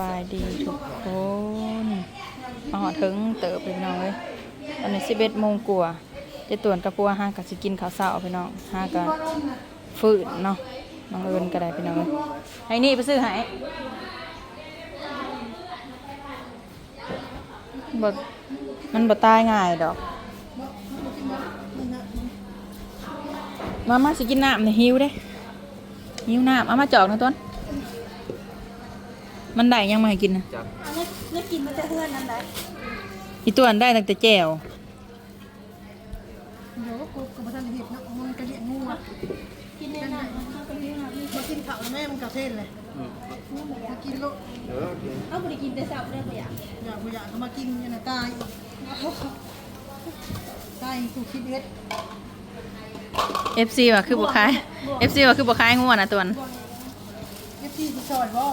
บายดีทุกคนมาหอถึงเติบไปน้องเลยตอนนี้สิบเอ็ดโมงกว่าจะตวนกับปัวห้ากับสิกินข้าวเช้าพี่น้องห้ากับฝืนเนาะน้องเอิญก็ได้พี่น้องเลยให้นี่ไปซื้อให้บดมันบ่ตายง่ายดอก มามาสิกินน้ำนี่หิวเด้หิวน้ำเอามาจอกนะต้น มันได้ยังมาให้กินนะแล้วกินมันจะเฮือนนั่นแหละอีตัวอันได้ตั้งแต่แจ่วเดี๋ยวก็กูกับท่านเห็ดเนาะมันกระเดียดงูอะกินในน้ำมันเข้าไปที่น้ำนี่มากินข้าวแล้วแม่มันกระเทศเลยมากินโลเอาบริกินแต่เช้าได้ปะอย่างอยากบ่อยากก็มากินอยันนะตายอีกตายกูคิดเอ็ดเอฟซีว่ะคือบุคายเอฟซีว่ะคือบุคายง่วนนะตัวนั้นเอฟ ซีกูซอยบ่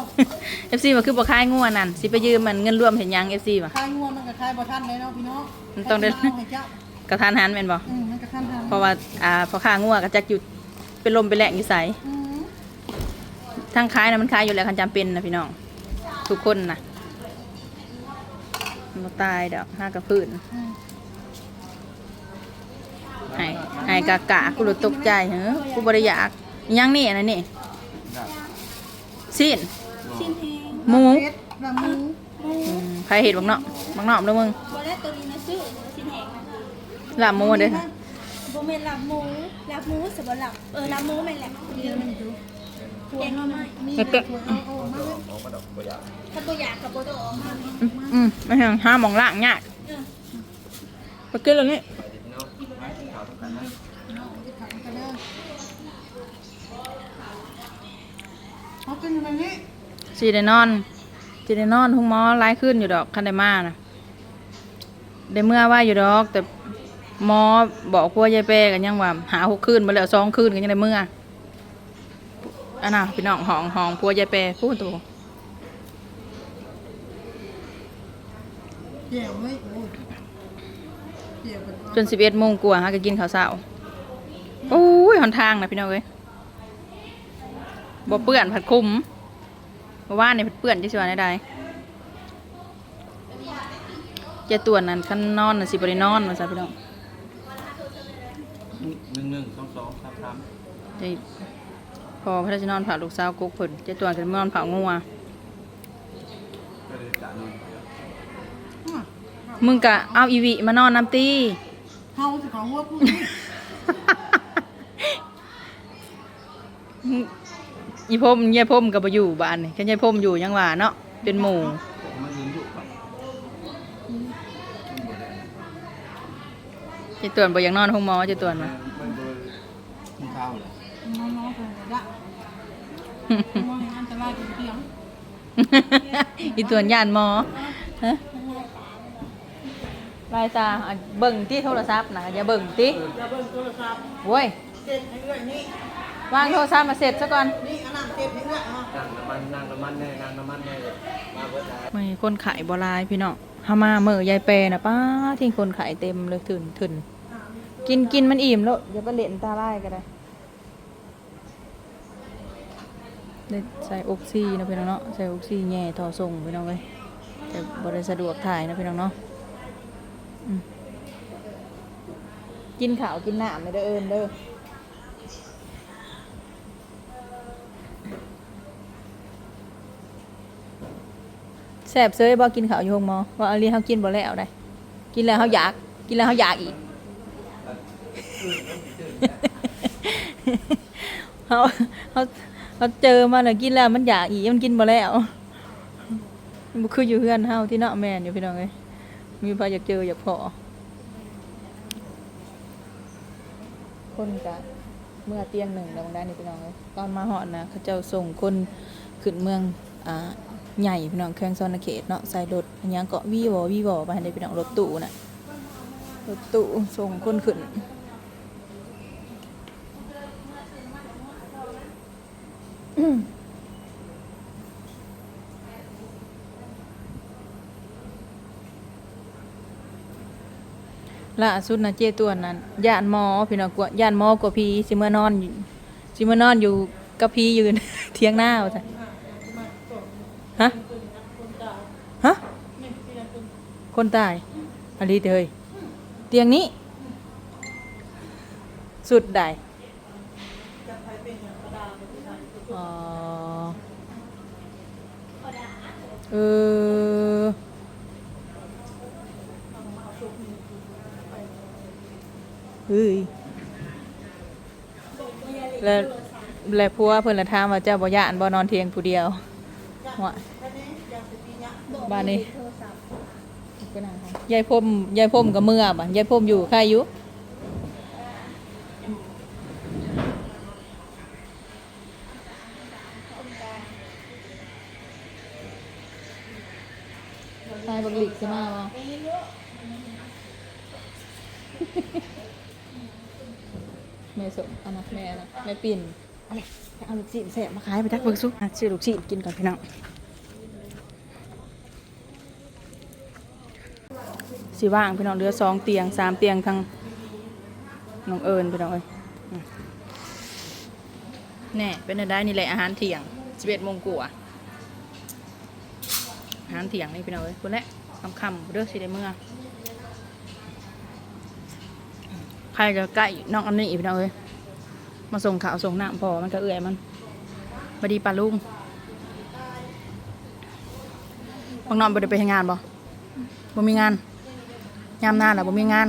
เอฟซีว่ะคือบุคายง่วนนั่นสิไปยืมมันเงินรวมเห็นยังเอฟซีว่ะคายงัวมันกับคายบ่ทันเลยเนาะพี่น้องมันต้องเดินให้เจ้ากระทานหันแม่นบ่อืมมันกระทันทันเพราะว่าอ่าพอค้าง่วก็จักอยู่เป็นลมเป็นแหลกอยู่ใสอืมทั้งขายนะมันขายอยู่แล้วคันจำเป็นนะพี่น้องทุกคนนะมันบ่ตายดอกห้ากระพื้นอืมให้ให้กะกะกูรู้ตกใจเหรอกูบริยากอิหยังนี่อันนั้นนี่ สิ้นชิ้นแห้งหมูเอ็ดลำมูอืมใครเห็ดบักเนาะบักเนาะเด้อมึงบอแล้วตัวนี้นะซื้อชิ้นแห้งนะลาบหมูเด้อโบเมนหลับหมูหลับหมูสบหลับเออหลับหมูแม่นแหละเดียวมันอยู่แกงหน่อไม้มีแต่ถั่วเอาเอามาเลยถ้าตัวอยากกับโบตัวออกมาอืมอืมไม่ใช่ห้าหมองล่างยากเออไปกินเลยนี่ เขากินอะไรนี่สีได้นอนสีได้นอนหุ้งหมอร้ายขึ้นอยู่ดอกคันได้มานะได้เมื่อว่าอยู่ดอก แต่หมอบอกพวกยายเป้กันยังว่า หาหกคืนมาแล้วสองคืนกันยังได้เมื่ออันน่ะพี่น้องห้องห้องพวกยายเป้พูดตัวเกี่ยวไหมโอ้ยเกี่ยวกันจนสิบเอ็ดโมงกว่าฮะก็กินข้าวเช้าโอ้ยหนทางนะพี่น้องเอ้ย บ่เปื้อนผัดคุมเพราะว่าในผัดเปื้อนที่สิว่าได้ใดเจ้าตัวนั้นคันนอนน่ะสิบ่ได้นอนว่าซะพี่น้องหนึ่งหนึ่งสองสองสามสามเจ้าพอพระราชนอนเผาลูกสาวกุ๊กเพิ่นเจ้าตัวก็นอนเผางัวก็เลยจ่ายหนึ่งมึงก็เอาอีวิมานอนน้ำตีเฮาสิเขาหัวพูด อีพมยายพมก็บ่อยู่บ้านนี่แค่ยายพมอยู่ยังว่าเนาะเป็นหมู่ผมมันยืนอยู่ครับเจ้าตัวบ่อยากนอนห้องหมอเจ้าตัวมามันเบอร์กินข้าวเลยน้องๆไปเลยละมองอันตรายเป็นเพียงอีตัวย่านหมอฮะลายตาอะเบิ่งที่โทรศัพท์นะอย่าเบิ่งติอย่าเบิ่งโทรศัพท์โว้ยเซ็นให้เอื้อยนี่ วางโทรศัพท์มาเสร็จซะก่อนนี่อันนั้นเซ็นให้เอื้อยมานั่งน้ำมันนั่งน้ำมันแน่นั่งน้ำมันแน่มาเบิร์ดได้ไม่คนขายบ่หลายพี่น้องเฮามาเมื่อยายแปรน่ะป้าทิ้งคนขายเต็มเลยถึนถึนกินกินมันอิ่มแล้วอย่าไปเล่นตาลายก็ได้ได้ใส่ออกซินะพี่น้องเนาะใส่ออกซิแง่ต่อส่งพี่น้องเอ้ยแต่บ่ได้สะดวกถ่ายนะพี่น้องเนาะอืมกินข้าวกินน้ำเลยเด้อเอิญเด้อ แซ่บเซยบ่กินข้าวอยู่ห้องหมอว่าเอาลีเฮากินบ่แล้วได้กินแล้วเฮาอยาก กินแล้วเฮาอยากอีกเขาเขาเขาเจอมาแล้วกินแล้วมันอยากอีกมันกินบ่แล้วมันคืออยู่เพื่อนเฮาที่เนาะแม่นอยู่พี่น้องเอ้ยมีพออยากเจออยากพอคนกะเมื่อเตียงหนึ่งแล้วบางด้านนี่พี่น้องเอ้ยตอนมาหอดนะเขาเจ้าส่งคนขึ้นเมืองอ่า ใหญ่พี่น้องแข้งซอนเขตเนาะใส่รถอันยังเกาะวีวอวีวอไปให้ได้พี่น้องรถตู้น่ะรถตู้ส่งคนขึ้นล่าสุดนะเจ้ตัวนั้นย่านมอพี่น้องกว่าย่านมอกว่าพีสิเมื่อนอนอยู่สิเมื่อนอนอยู่กับพียืนเทียงหน้าจ้ะ คนตายอันนี้เฮ้ยเตียงนี้ สุดได้อ๋อเออเฮ้ยแล้วแล้วพัวเพิ่นละถามว่าเจ้าบ่ย่านบ่นอนเทียงผู้เดียวว่าบ้านนี้ โทรศัพท์ยายพมยายพมกับเมื่อบ่ะยายพมอยู่ใครอยู่ตายบักหลิกใช่ไหมวะแม่สมอันนั้นแม่นะแม่ปิ่นอะไรไปเอาลูกชิ้นแสบมาขายไปทักเบิกซุอะซื้อลูกชิ้นกินก่อนพี่น้อง สิว่างพี่น้องเหลือสองเตียงสามเตียงทางน้องเอิญพี่น้องเอ้ยแน่เป็นได้นี่แหละอาหารเที่ยงสิบเอ็ดโมงกว่าอาหารเที่ยงนี่พี่น้องเอ้ยคนแรกคำคำเด้อกสิได้เมื่อใครจะใกล้น้องอันนี้พี่น้องเอ้ยมาส่งข่าวส่งน้ำพอมันก็เอื่อยมันบดีปลาลุงบางนอนบ่ได้ไปทำงานบ่บ่มีงาน ยามหน้าแหละบ่มีงาน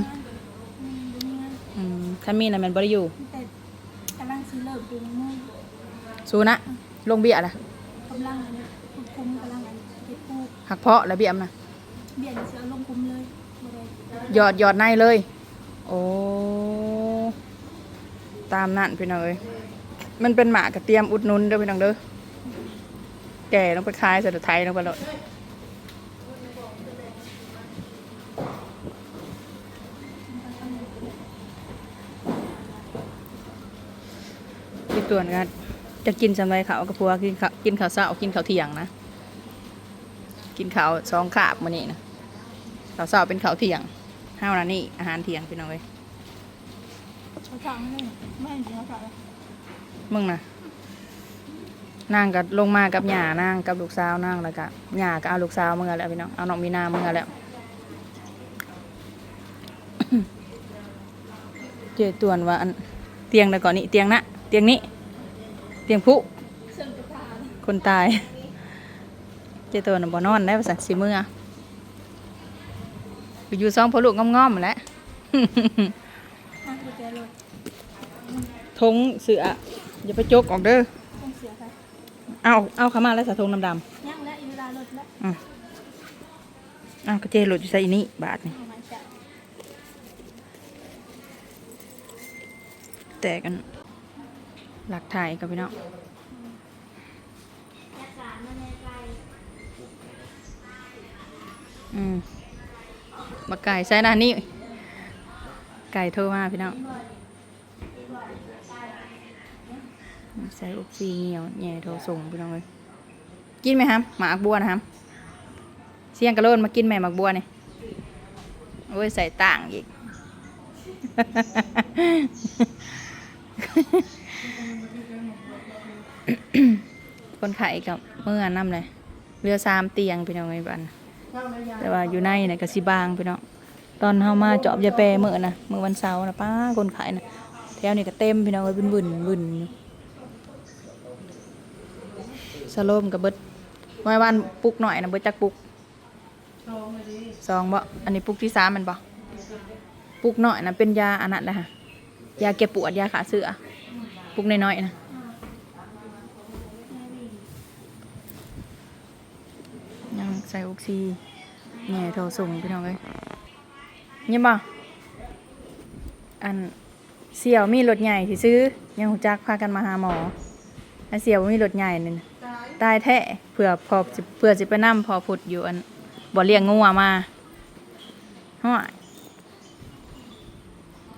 อืมถ้ามีน่ะแมันบ่ได้อยู่ แต่กำลังซื้อเลิกดูมือสู้นะ ลงเบี้ยล่ะกำลังอันนี้คุ้มกำลังอันนี้เก็บปูหักเพาะแล้วเบี้ยมน่ะเบียนเสือลงคุ้มเลยบ่ได้หยอดหยอดในเลย โอ้ตามนั่นพี่น้องเอ้ยมันเป็นหมากกระเตรียมอุดหนุนเด้อพี่น้องเด้อแก่ต้องไปขายเสร็จไทยต้องไปเลย อีกตัวนึงอะจะกินสำไรเขาวกับพัวกินข้าวกินข้าวเช้ากินข้าวเที่ยงนะ กินข้าวสองขาบมื้อนี้นะข้าวเช้าเป็นข้าวเที่ยงห้าวนะนี่อาหารเที่ยงพี่น้องเอ้ยเขาสั่งให้ไม่เห็นเขาสั่งมึงนะนางก็ลงมากับหย่านางกับลูกสาวนางแล้วก็หย่าก็เอาลูกสาวมึงแล้วพี่น้องเอาน้องมีนามึงแล้วเจตวนว่าอันเตียงแล้วก่อนนี่เตียงนะ เตียงนี้ เตียงผู้เชิญประทานคนตาย เจตวนน่ะบ่นอนได้ภาษาสิมือไปอยู่ซองพอลูกงอมๆแหล้วอะกุญแจรถทงเสืออย่าไปจกออกเด้อต้องเสียค่ะเอาเอาเข้ามาแล้วสะทงดำๆย่างและอีเวลารถและอะอ้าวก็เจหลุดอยู่ใส่อีนี่บาทนี่เอามาจับแตกกัน หลักถ่ายกับพี่น้องอืมบักไก่ใส่น้านี่ ไก่โทรมาพี่น้องใส่อุกซีเหนียวแหน่โทรส่งพี่น้องเลยกินไหมครับหมากบัวนะครับเสียงกระโลนมากินแม่หมากบัวนี่โอ้ยใส่ต่างอีก คนไข้กับเมื่อน้ำเลยเรือสามเตียงพี่น้องไอ้บันแต่ว่าอยู่ในเนี่ยก็สิบางพี่น้องตอนเฮามาเจอบยาแปรเมื่อนะเมื่อวันเสาร์นะป้าคนไข้นะแถวนี้ก็เต็มพี่น้องเลยบึนบึนบึนอยู่สโลมกับเบิดไว้วันปลุกหน่อยนะเบิดจักปลุกสองบ่อันนี้ปลุกที่สามแมันบ่ปลุกหน่อยนะเป็นยาอันนั้นแหละค่ะยาแก้ปวดยาขาเสือ ปลุกน้อยๆนะยังใส่ออกซีแง่โทรส่งพี่น้องเลยยังบ่อันเสี่ยวมีรถใหญ่ที่ซื้อ ยังหูจักพากันมาหาหมอไอเสี่ยวมีรถใหญ่นี่นะตายแท้เผื่อพอเผื่อสิไปนั่มพอพุดอยู่อันบ่เลี้ยงงัวมาฮ้อย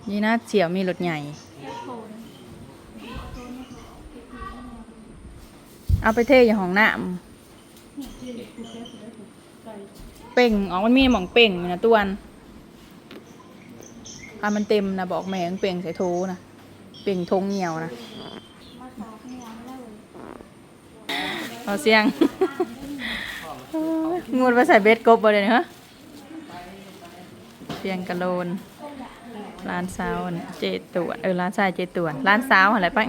นี่นะเสี่ยวมีรถใหญ่ เอาไปเทอยู่ห้องน้ำเป่งอ๋อมันมีหม่องเป่งอยู่นะตัวนถ้ามันเต็มนะบอกแม่งเป่งใส่โถนะเป่งทงเหี่ยวนะเอาเสียงงูดมาใส่เบ็ดกบเลยเหรอชียงกระโลนร้านสาวเจตวนเออร้านชายเจตวนร้านสาวอะไรปะ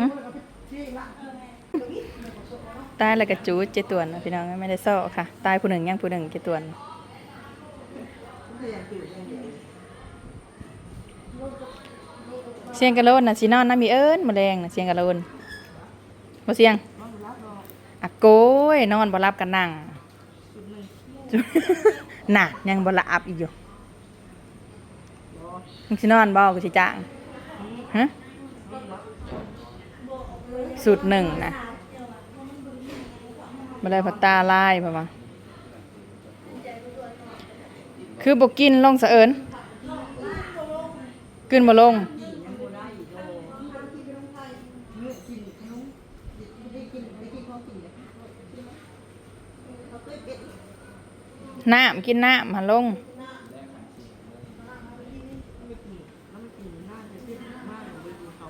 ตายแล้วก็จูดเจตวนนะพี่น้องไม่ได้ซ้อค่ะ ตายผู้หนึ่งยังผู้หนึ่งเจตวนเสียงกะโลนน่ะสินอนน้ำมีเอิ้นแมลงน่ะเสียงกะโลนบ่เสียงอะโกยนอนบ่หลับกันนั่งน่ะยังบ่หลับอีกอยู่มึงสินอนบ่กูสิจ้างฮะสุดหนึ่งนะ มาเลยพัตตาลายป่ะวะคือบกินลงสะเอิญกินมาลงน้ำกินน้ำหันลง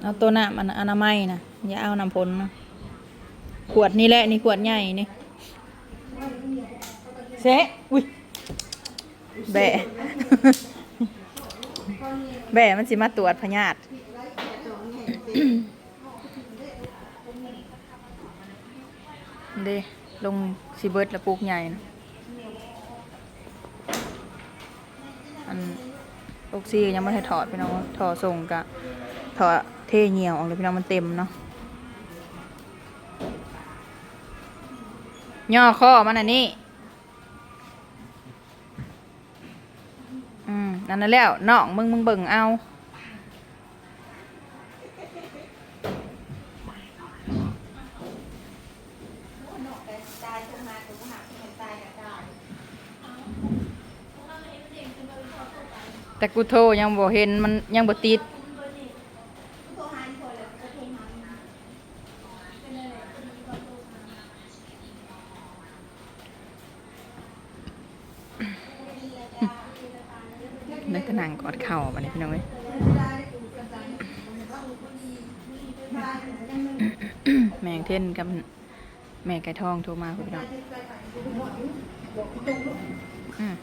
เอาตัวน้ำอันอนามัยนะอย่าเอาน้ำพลนะขวดนี่แหละนี่ขวดใหญ่นี่ เซะอุ้ยแบะ แบะมันสิมาตรวจพยาธิเด้ลงสิเบิร์ดละปุกใหญ่นะอันออกซียังไม่ได้ถอดพี่น้องถอดส่งกะถอดเทเหี่ยวออกเลยพี่น้องมันเต็มเนาะย่อข้อมันอันนี้ นั่นแล้วน้องมึงมึงเบิ่งเอาแต่กูโทรยังบ่เห็นมันยังบ่ติด นึกกระนังกอดเข่าบัดนี้พี่น้องเอ้ยแมงเท่นกับแม่ไก่ทองโทรมาพี่น้องอืม